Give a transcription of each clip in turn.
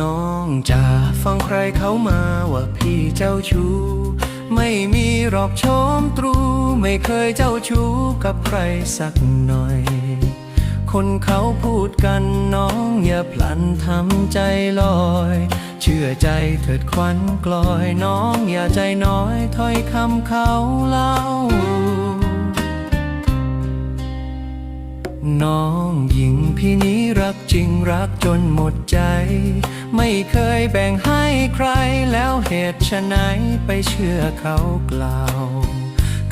น้องจะฟังใครเขามาว่พี่เจ้าชู้ ไม่มีหรอกชมตรู ไม่เคยเจ้าชู้กับใครสักหน่อย คนเขาพูดกันน้องอย่าพลันทำใจลอย เชื่อใจเถิดควันกลอยน้องอย่าใจน้อยถ้อยคำเขาเล่า น้องหญิงพี่นี้รักจริงรักจนหมดใจ ไม่เคยแบ่งให้ใครแล้วเหตุชะไฉนไปเชื่อเขากล่าว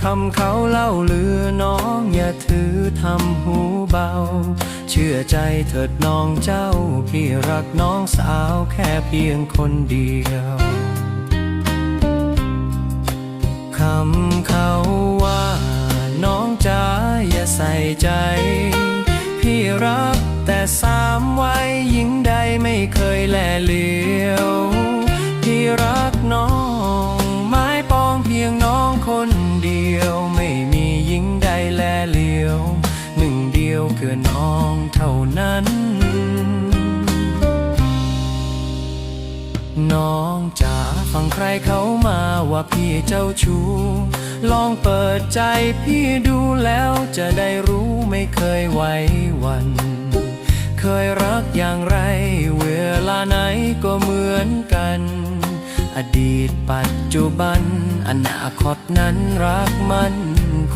คำเขาเล่าลือน้องอย่าถือทำหูเบา เชื่อใจเถิดน้องเจ้า พี่รักน้องสาวแค่เพียงคนเดียวคำเขาว่าน้องจ๋าอย่าใส่ใจ พี่รักแต่สามไว้หญิงใดไม่เคยแลเหลียว เดียวไม่มีหญิงใดแลเหลียว หนึ่งเดียวคือน้องเท่านั้น น้องจ๋าฟังใครเขามาว่าพี่เจ้าชู้ ลองเปิดใจพี่ดูแล้วจะได้รู้ไม่เคยไหว้วัน เคยรักอย่างไร อดีตปัจจุบัน อนาคตนั้นรักมัน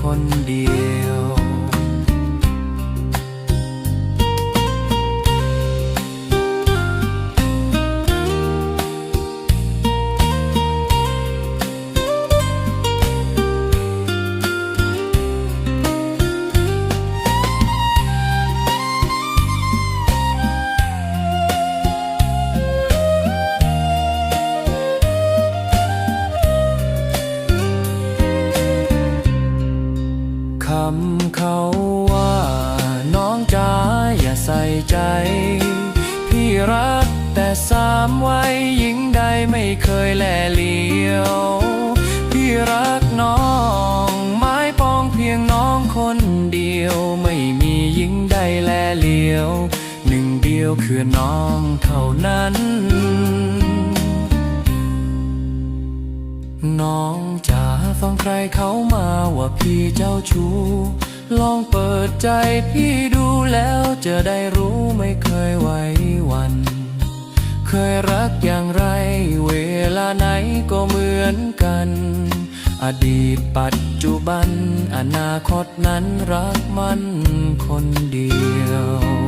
คนเดียวำเขาว่าน้องจ๋าอย่าใส่ใจ พี่รักแต่สามไว้หญิงใดไม่เคยแลเหลียว พี่รักน้องไม้ปองเพียงน้องคนเดียว ไม่มีหญิงใดแลเหลียว หนึ่งเดียวคือน้องเท่านั้น น้อง ฟังใครเขามาว่าพี่เจ้าชู้ ลองเปิดใจพี่ดูแล้วจะได้รู้ไม่เคยไว้วัน เคยรักอย่างไร เวลาไหนก็เหมือนกัน อดีตปัจจุบัน อนาคตนั้นรักมันคนเดียว